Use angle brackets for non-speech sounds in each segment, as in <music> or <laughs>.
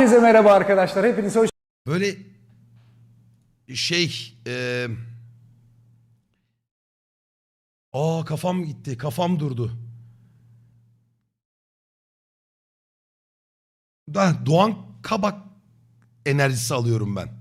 Herkese merhaba arkadaşlar. Hepiniz hoş Böyle şey e... Aa kafam gitti. Kafam durdu. Da Doğan Kabak enerjisi alıyorum ben.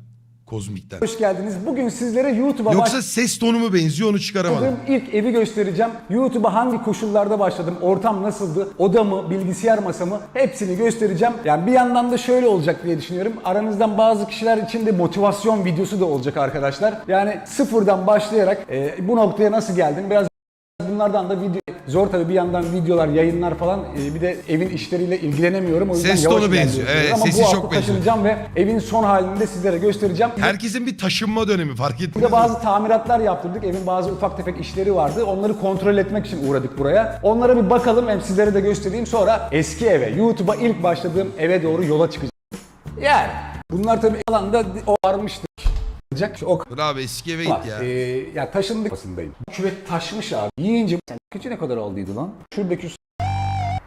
Kozmik'ten. hoş geldiniz. Bugün sizlere YouTube'a Yoksa ses tonu mu benziyor onu çıkaramadım. başladığım ilk evi göstereceğim. YouTube'a hangi koşullarda başladım? Ortam nasıldı? Oda mı? Bilgisayar masa mı? Hepsini göstereceğim. Yani bir yandan da şöyle olacak diye düşünüyorum. Aranızdan bazı kişiler için de motivasyon videosu da olacak arkadaşlar. Yani sıfırdan başlayarak e, bu noktaya nasıl geldim? Biraz Bunlardan da video zor tabii bir yandan videolar, yayınlar falan e, bir de evin işleriyle ilgilenemiyorum. O yüzden Ses yavaş tonu benziyor. Evet, Ama sesi bu çok hafta benziyor. taşınacağım ve evin son halini de sizlere göstereceğim. Herkesin bir taşınma dönemi fark Bir ettiniz de mi? bazı tamiratlar yaptırdık. Evin bazı ufak tefek işleri vardı. Onları kontrol etmek için uğradık buraya. Onlara bir bakalım hem sizlere de göstereyim. Sonra eski eve, YouTube'a ilk başladığım eve doğru yola çıkacağım. Yani bunlar tabii alanda o varmıştı. O Bravo eski eve git ya. Ee, ya taşındık basındayım. Küvet taşmış abi. Yiyince küçüğü ne kadar aldıydı lan? Şuradaki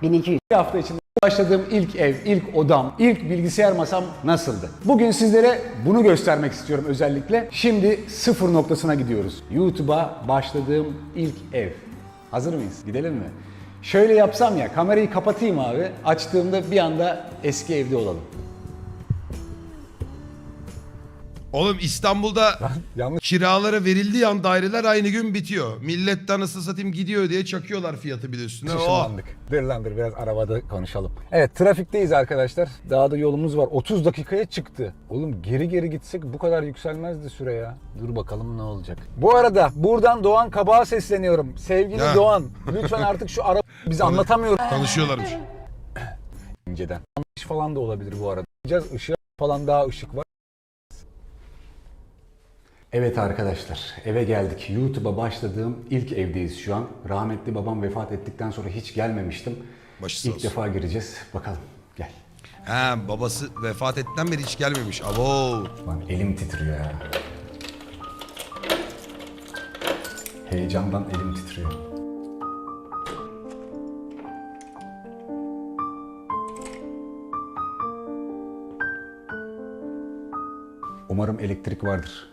1200. bir hafta içinde başladığım ilk ev, ilk odam, ilk bilgisayar masam nasıldı? Bugün sizlere bunu göstermek istiyorum özellikle. Şimdi sıfır noktasına gidiyoruz. YouTube'a başladığım ilk ev. Hazır mıyız? Gidelim mi? Şöyle yapsam ya, kamerayı kapatayım abi. Açtığımda bir anda eski evde olalım. Oğlum İstanbul'da <laughs> Yanlış kiralara verildiği an daireler aynı gün bitiyor. Millet tanısı satayım gidiyor diye çakıyorlar fiyatı bir de üstüne. Oh. Işınlandık. Dur lan dur biraz arabada konuşalım. Evet trafikteyiz arkadaşlar. Daha da yolumuz var. 30 dakikaya çıktı. Oğlum geri geri gitsek bu kadar yükselmezdi süre ya. Dur bakalım ne olacak. Bu arada buradan Doğan Kabak'a sesleniyorum. Sevgili Ya. Doğan lütfen artık şu araba <laughs> biz anlatamıyoruz Tanışıyorlarmış. önceden. Yanlış falan da olabilir bu arada. Işığa falan daha ışık var. Evet arkadaşlar eve geldik. YouTube'a başladığım ilk evdeyiz şu an. Rahmetli babam vefat ettikten sonra hiç gelmemiştim. Başı sağ İlk olsun. defa gireceğiz. Bakalım gel. Ha babası vefat ettiğinden beri hiç gelmemiş. Abo. Lan elim titriyor ya. Heyecandan elim titriyor. Umarım elektrik vardır.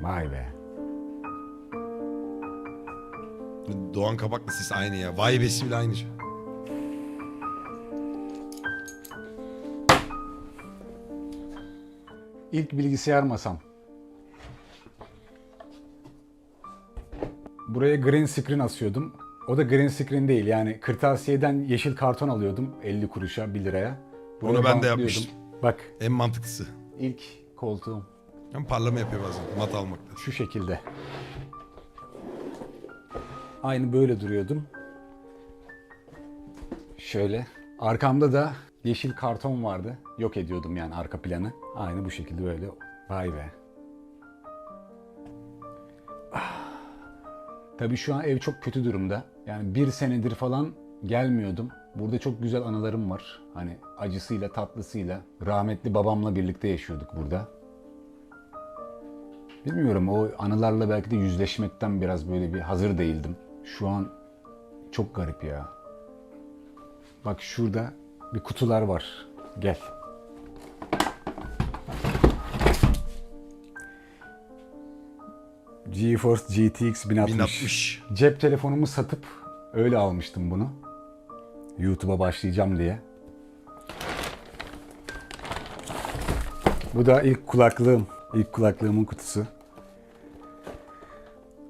Vay be. Doğan Kabak'la ses aynı ya. Vay besi bile aynı. İlk bilgisayar masam. Buraya green screen asıyordum. O da green screen değil yani kırtasiyeden yeşil karton alıyordum 50 kuruşa 1 liraya. Buraya Onu ben de bantlıyordum. yapmıştım. Bak En mantıklısı. ilk koltuğum Hem parlama yapıyor bazen mat almakta. şu şekilde. Aynı böyle duruyordum. Şöyle. Arkamda da yeşil karton vardı. Yok ediyordum yani arka planı. Aynı bu şekilde böyle. Vay be. Ah. Tabii şu an ev çok kötü durumda. Yani bir senedir falan gelmiyordum. Burada çok güzel anılarım var. Hani acısıyla tatlısıyla. Rahmetli babamla birlikte yaşıyorduk burada. Bilmiyorum o anılarla belki de yüzleşmekten biraz böyle bir hazır değildim. Şu an çok garip ya. Bak şurada bir kutular var. Gel. GeForce GTX 1060. 1060. Cep telefonumu satıp öyle almıştım bunu. YouTube'a başlayacağım diye. Bu da ilk kulaklığım. İlk kulaklığımın kutusu.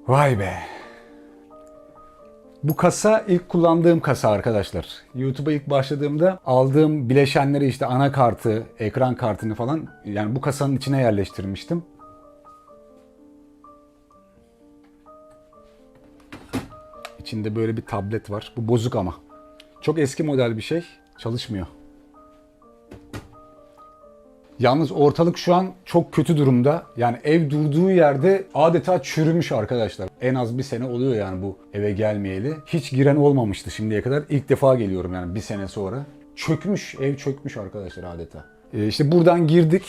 Vay be. Bu kasa ilk kullandığım kasa arkadaşlar. YouTube'a ilk başladığımda aldığım bileşenleri işte anakartı, ekran kartını falan yani bu kasanın içine yerleştirmiştim. İçinde böyle bir tablet var. Bu bozuk ama. Çok eski model bir şey. Çalışmıyor. Yalnız ortalık şu an çok kötü durumda. Yani ev durduğu yerde adeta çürümüş arkadaşlar. En az bir sene oluyor yani bu eve gelmeyeli. Hiç giren olmamıştı şimdiye kadar. İlk defa geliyorum yani bir sene sonra. Çökmüş, ev çökmüş arkadaşlar adeta. Ee, işte buradan girdik.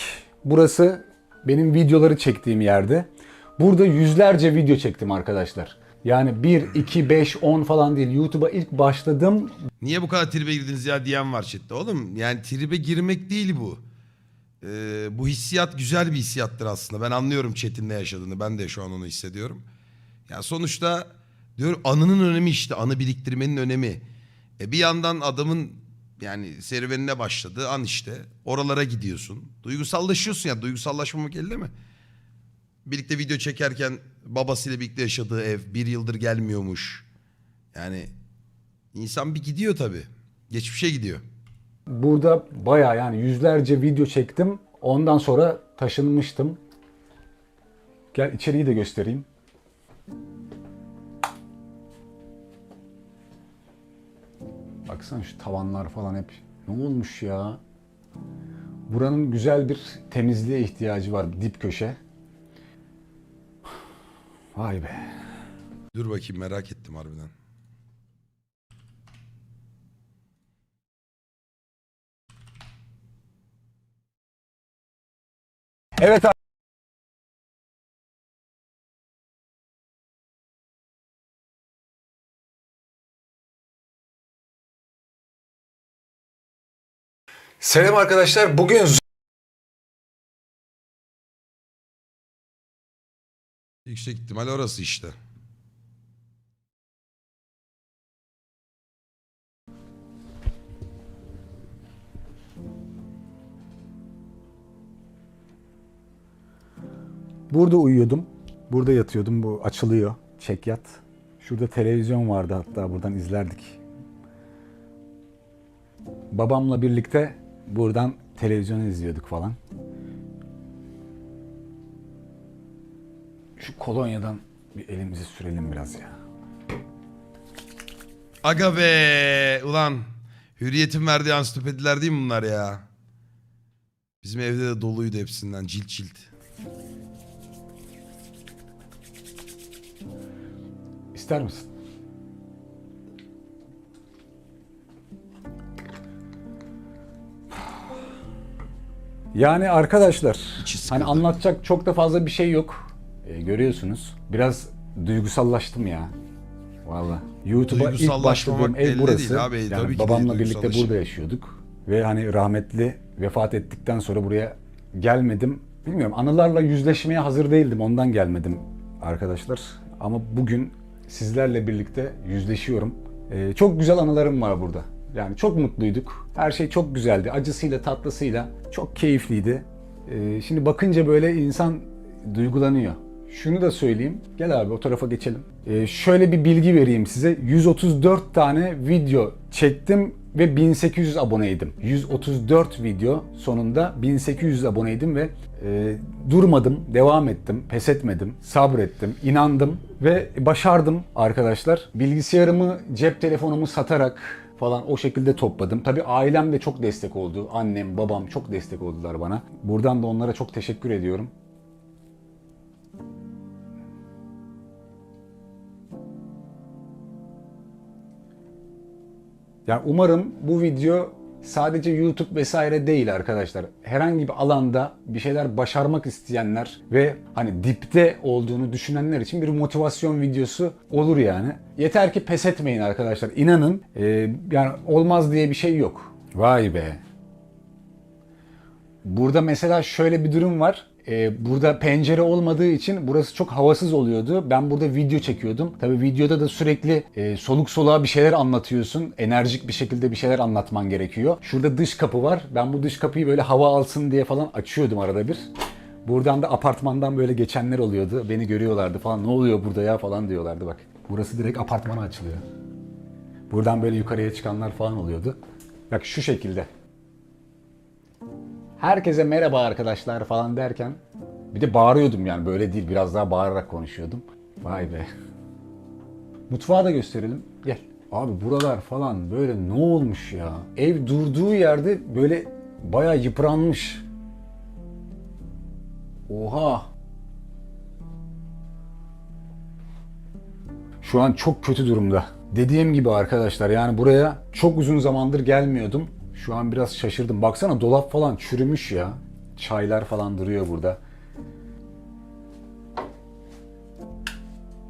Burası benim videoları çektiğim yerde. Burada yüzlerce video çektim arkadaşlar. Yani 1, 2, 5, 10 falan değil. YouTube'a ilk başladım. Niye bu kadar tribe girdiniz ya diyen var chatte. Oğlum yani tribe girmek değil bu. Ee, bu hissiyat güzel bir hissiyattır aslında. Ben anlıyorum chat'in ne yaşadığını. Ben de şu an onu hissediyorum. Ya sonuçta diyorum anının önemi işte. Anı biriktirmenin önemi. E bir yandan adamın yani serüvenine başladığı an işte. Oralara gidiyorsun. Duygusallaşıyorsun ya. Duygusallaşmamak elde mi? Birlikte video çekerken babasıyla birlikte yaşadığı ev bir yıldır gelmiyormuş. Yani insan bir gidiyor tabii. Geçmişe gidiyor. Burada bayağı yani yüzlerce video çektim. Ondan sonra taşınmıştım. Gel içeriği de göstereyim. Baksana şu tavanlar falan hep ne olmuş ya? Buranın güzel bir temizliğe ihtiyacı var dip köşe. Vay be. Dur bakayım merak ettim harbiden. Evet Selam arkadaşlar. Bugün Yüksek ihtimal orası işte. Burada uyuyordum. Burada yatıyordum. Bu açılıyor. Çek yat. Şurada televizyon vardı hatta buradan izlerdik. Babamla birlikte buradan televizyon izliyorduk falan. Şu kolonyadan bir elimizi sürelim biraz ya. Aga be ulan. Hürriyetin verdiği ansiklopediler değil mi bunlar ya? Bizim evde de doluydu hepsinden cilt cilt. İster misin? Yani arkadaşlar hani anlatacak çok da fazla bir şey yok. Ee, görüyorsunuz. Biraz duygusallaştım ya. Valla. YouTube'a ilk başladığım ev burası. değil abi, Yani tabii babamla birlikte burada yaşıyorduk. Ve hani rahmetli vefat ettikten sonra buraya gelmedim. Bilmiyorum anılarla yüzleşmeye hazır değildim. Ondan gelmedim arkadaşlar. Ama bugün sizlerle birlikte yüzleşiyorum. Ee, çok güzel anılarım var burada. Yani çok mutluyduk. Her şey çok güzeldi. Acısıyla tatlısıyla çok keyifliydi. Ee, şimdi bakınca böyle insan duygulanıyor. Şunu da söyleyeyim. Gel abi o tarafa geçelim. Ee, şöyle bir bilgi vereyim size. 134 tane video çektim ve 1800 aboneydim. 134 video sonunda 1800 aboneydim ve e, durmadım, devam ettim, pes etmedim, sabrettim, inandım ve başardım arkadaşlar. Bilgisayarımı, cep telefonumu satarak falan o şekilde topladım. Tabii ailem de çok destek oldu. Annem, babam çok destek oldular bana. Buradan da onlara çok teşekkür ediyorum. Yani umarım bu video sadece YouTube vesaire değil arkadaşlar. Herhangi bir alanda bir şeyler başarmak isteyenler ve hani dipte olduğunu düşünenler için bir motivasyon videosu olur yani. Yeter ki pes etmeyin arkadaşlar. İnanın e, yani olmaz diye bir şey yok. Vay be. Burada mesela şöyle bir durum var. Ee, burada pencere olmadığı için burası çok havasız oluyordu. Ben burada video çekiyordum. Tabii videoda da sürekli e, soluk soluğa bir şeyler anlatıyorsun. Enerjik bir şekilde bir şeyler anlatman gerekiyor. Şurada dış kapı var. Ben bu dış kapıyı böyle hava alsın diye falan açıyordum arada bir. Buradan da apartmandan böyle geçenler oluyordu. Beni görüyorlardı falan. Ne oluyor burada ya falan diyorlardı bak. Burası direkt apartmana açılıyor. Buradan böyle yukarıya çıkanlar falan oluyordu. Bak şu şekilde herkese merhaba arkadaşlar falan derken bir de bağırıyordum yani böyle değil biraz daha bağırarak konuşuyordum. Vay be. Mutfağı da gösterelim. Gel. Abi buralar falan böyle ne olmuş ya? Ev durduğu yerde böyle bayağı yıpranmış. Oha. Şu an çok kötü durumda. Dediğim gibi arkadaşlar yani buraya çok uzun zamandır gelmiyordum. Şu an biraz şaşırdım. Baksana dolap falan çürümüş ya. Çaylar falan duruyor burada.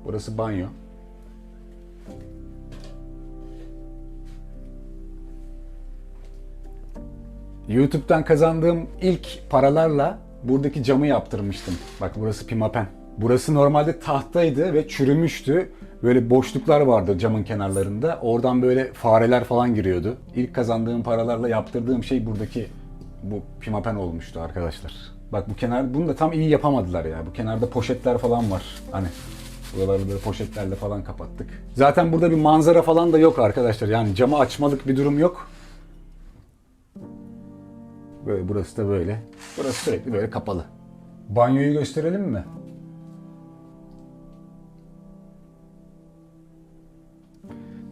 Burası banyo. YouTube'dan kazandığım ilk paralarla buradaki camı yaptırmıştım. Bak burası pimapen. Burası normalde tahtaydı ve çürümüştü. Böyle boşluklar vardı camın kenarlarında. Oradan böyle fareler falan giriyordu. İlk kazandığım paralarla yaptırdığım şey buradaki bu pimapen olmuştu arkadaşlar. Bak bu kenar bunu da tam iyi yapamadılar ya. Bu kenarda poşetler falan var. Hani buraları böyle poşetlerle falan kapattık. Zaten burada bir manzara falan da yok arkadaşlar. Yani camı açmalık bir durum yok. Böyle burası da böyle. Burası sürekli böyle kapalı. Banyoyu gösterelim mi?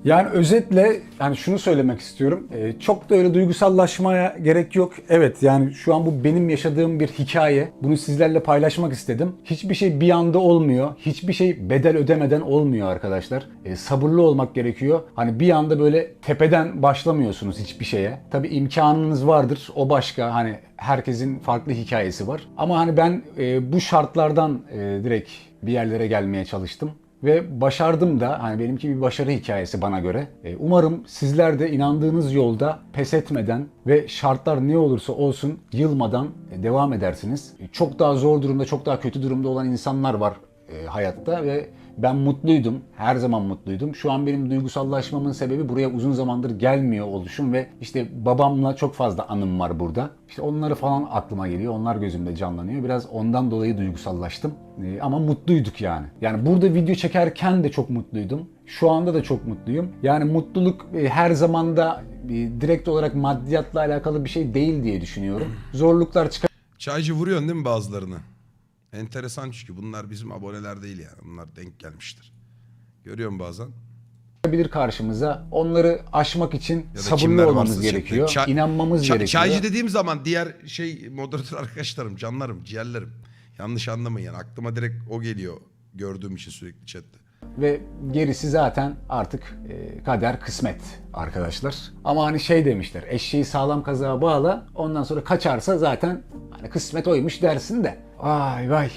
Yani özetle yani şunu söylemek istiyorum. Ee, çok da öyle duygusallaşmaya gerek yok. Evet yani şu an bu benim yaşadığım bir hikaye. Bunu sizlerle paylaşmak istedim. Hiçbir şey bir anda olmuyor. Hiçbir şey bedel ödemeden olmuyor arkadaşlar. Ee, sabırlı olmak gerekiyor. Hani bir anda böyle tepeden başlamıyorsunuz hiçbir şeye. Tabii imkanınız vardır. O başka. Hani herkesin farklı hikayesi var. Ama hani ben e, bu şartlardan e, direkt bir yerlere gelmeye çalıştım. Ve başardım da hani benimki bir başarı hikayesi bana göre. E, Umarım sizler de inandığınız yolda pes etmeden ve şartlar ne olursa olsun yılmadan e, devam edersiniz. E, Çok daha zor durumda, çok daha kötü durumda olan insanlar var e, hayatta ve ben mutluydum. Her zaman mutluydum. Şu an benim duygusallaşmamın sebebi buraya uzun zamandır gelmiyor oluşum ve işte babamla çok fazla anım var burada. İşte onları falan aklıma geliyor. Onlar gözümde canlanıyor. Biraz ondan dolayı duygusallaştım. Ee, ama mutluyduk yani. Yani burada video çekerken de çok mutluydum. Şu anda da çok mutluyum. Yani mutluluk e, her zamanda e, direkt olarak maddiyatla alakalı bir şey değil diye düşünüyorum. Zorluklar çıkar Çaycı vuruyorsun değil mi bazılarını? Enteresan çünkü bunlar bizim aboneler değil yani. Bunlar denk gelmiştir. Görüyorum bazen. çıkabilir karşımıza. Onları aşmak için Ya da sabırlı olmamız gerekiyor. Çay- İnanmamız Ça- gerekiyor. Çaycı dediğim zaman diğer şey moderatör arkadaşlarım, canlarım, ciğerlerim. Yanlış anlamayın yani aklıma direkt o geliyor gördüğüm için sürekli chatte. Ve gerisi zaten artık e, kader kısmet arkadaşlar. Ama hani şey demişler eşeği sağlam kazığa bağla ondan sonra kaçarsa zaten hani kısmet oymuş dersin de. Vay vay.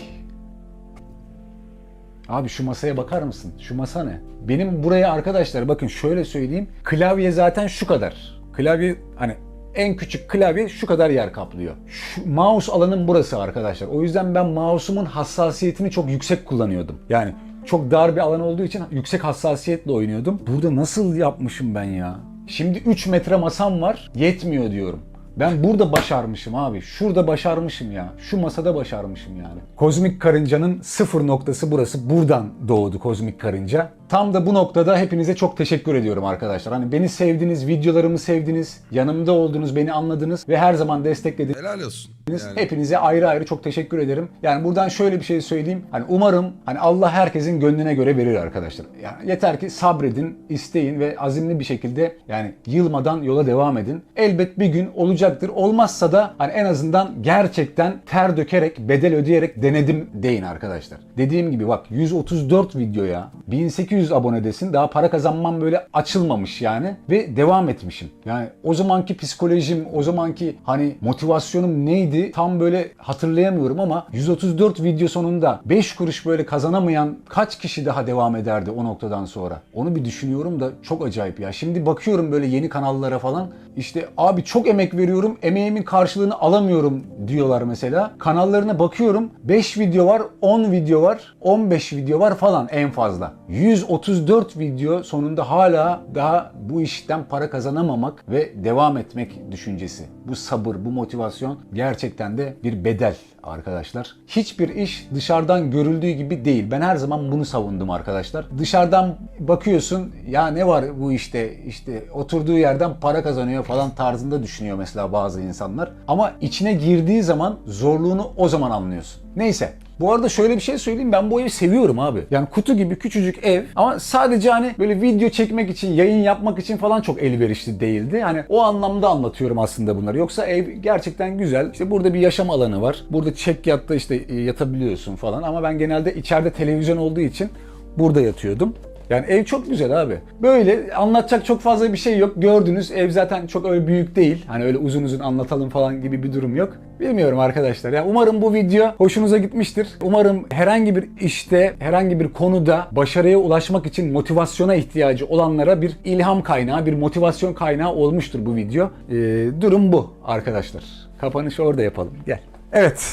Abi şu masaya bakar mısın? Şu masa ne? Benim buraya arkadaşlar bakın şöyle söyleyeyim. Klavye zaten şu kadar. Klavye hani en küçük klavye şu kadar yer kaplıyor. Şu mouse alanım burası arkadaşlar. O yüzden ben mouse'umun hassasiyetini çok yüksek kullanıyordum. Yani çok dar bir alan olduğu için yüksek hassasiyetle oynuyordum. Burada nasıl yapmışım ben ya? Şimdi 3 metre masam var. Yetmiyor diyorum. Ben burada başarmışım abi. Şurada başarmışım ya. Şu masada başarmışım yani. Kozmik Karınca'nın sıfır noktası burası. Buradan doğdu Kozmik Karınca. Tam da bu noktada hepinize çok teşekkür ediyorum arkadaşlar. Hani beni sevdiniz, videolarımı sevdiniz, yanımda oldunuz, beni anladınız ve her zaman desteklediniz. Helal olsun. Yani Hepinize ayrı ayrı çok teşekkür ederim. Yani buradan şöyle bir şey söyleyeyim. Hani umarım hani Allah herkesin gönlüne göre verir arkadaşlar. Yani yeter ki sabredin, isteyin ve azimli bir şekilde yani yılmadan yola devam edin. Elbet bir gün olacaktır. Olmazsa da hani en azından gerçekten ter dökerek, bedel ödeyerek denedim deyin arkadaşlar. Dediğim gibi bak 134 videoya 1800 abonedesin. Daha para kazanmam böyle açılmamış yani ve devam etmişim. Yani o zamanki psikolojim, o zamanki hani motivasyonum neydi tam böyle hatırlayamıyorum ama 134 video sonunda 5 kuruş böyle kazanamayan kaç kişi daha devam ederdi o noktadan sonra? Onu bir düşünüyorum da çok acayip ya. Şimdi bakıyorum böyle yeni kanallara falan işte abi çok emek veriyorum emeğimin karşılığını alamıyorum diyorlar mesela. Kanallarına bakıyorum 5 video var 10 video var 15 video var falan en fazla. 134 video sonunda hala daha bu işten para kazanamamak ve devam etmek düşüncesi. Bu sabır, bu motivasyon gerçekten de bir bedel arkadaşlar. Hiçbir iş dışarıdan görüldüğü gibi değil. Ben her zaman bunu savundum arkadaşlar. Dışarıdan bakıyorsun ya ne var bu işte işte oturduğu yerden para kazanıyor falan tarzında düşünüyor mesela bazı insanlar. Ama içine girdiği zaman zorluğunu o zaman anlıyorsun. Neyse bu arada şöyle bir şey söyleyeyim ben bu evi seviyorum abi. Yani kutu gibi küçücük ev ama sadece hani böyle video çekmek için, yayın yapmak için falan çok elverişli değildi. Hani o anlamda anlatıyorum aslında bunları. Yoksa ev gerçekten güzel. İşte burada bir yaşam alanı var. Burada çek yatta işte e, yatabiliyorsun falan ama ben genelde içeride televizyon olduğu için burada yatıyordum. Yani ev çok güzel abi. Böyle anlatacak çok fazla bir şey yok. Gördünüz ev zaten çok öyle büyük değil. Hani öyle uzun uzun anlatalım falan gibi bir durum yok. Bilmiyorum arkadaşlar. Ya umarım bu video hoşunuza gitmiştir. Umarım herhangi bir işte, herhangi bir konuda başarıya ulaşmak için motivasyona ihtiyacı olanlara bir ilham kaynağı, bir motivasyon kaynağı olmuştur bu video. Ee, durum bu arkadaşlar. Kapanışı orada yapalım. Gel. Evet.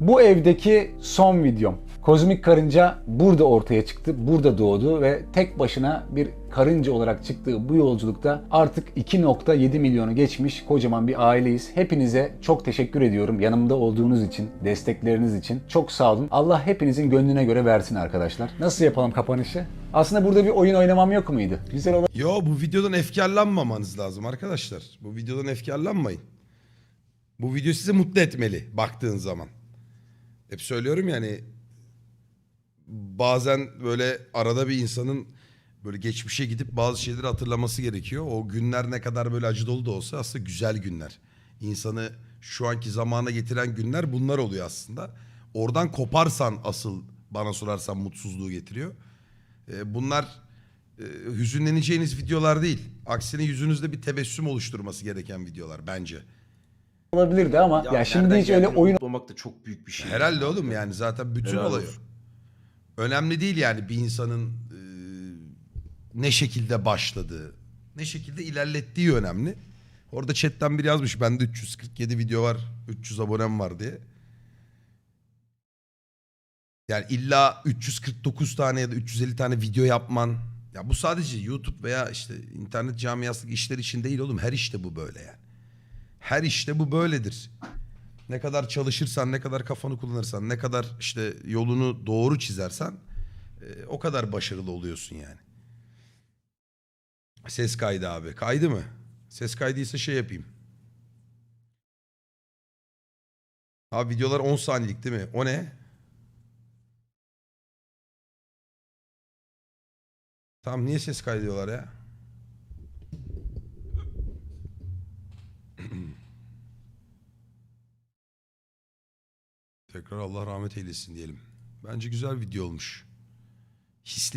Bu evdeki son videom. Kozmik karınca burada ortaya çıktı, burada doğdu ve tek başına bir karınca olarak çıktığı bu yolculukta artık 2.7 milyonu geçmiş kocaman bir aileyiz. Hepinize çok teşekkür ediyorum yanımda olduğunuz için, destekleriniz için. Çok sağ olun. Allah hepinizin gönlüne göre versin arkadaşlar. Nasıl yapalım kapanışı? Aslında burada bir oyun oynamam yok muydu? Güzel olan Yo bu videodan efkarlanmamanız lazım arkadaşlar. Bu videodan efkarlanmayın. Bu video sizi mutlu etmeli baktığın zaman. Hep söylüyorum yani bazen böyle arada bir insanın böyle geçmişe gidip bazı şeyleri hatırlaması gerekiyor. O günler ne kadar böyle acı dolu da olsa aslında güzel günler. İnsanı şu anki zamana getiren günler bunlar oluyor aslında. Oradan koparsan asıl bana sorarsan mutsuzluğu getiriyor. Ee, bunlar e, hüzünleneceğiniz videolar değil. Aksine yüzünüzde bir tebessüm oluşturması gereken videolar bence. olabilirdi ama ya, şimdi hiç öyle oyun Olmak da çok büyük bir şey. Herhalde oğlum yani zaten bütün Helal olay o. olsun. Önemli değil yani bir insanın e, ne şekilde başladığı, ne şekilde ilerlettiği önemli. Orada chatten biri yazmış bende 347 video var, 300 abonem var diye. Yani illa 349 tane ya da 350 tane video yapman. Ya bu sadece YouTube veya işte internet camiasındaki işler için değil oğlum. Her işte bu böyle yani. Her işte bu böyledir. Ne kadar çalışırsan, ne kadar kafanı kullanırsan, ne kadar işte yolunu doğru çizersen e, o kadar başarılı oluyorsun yani. Ses kaydı abi. Kaydı mı? Ses kaydıysa şey yapayım. Abi videolar 10 saniyelik değil mi? O ne? Tamam niye ses kaydediyorlar ya? Tekrar Allah rahmet eylesin diyelim. Bence güzel video olmuş. Hisli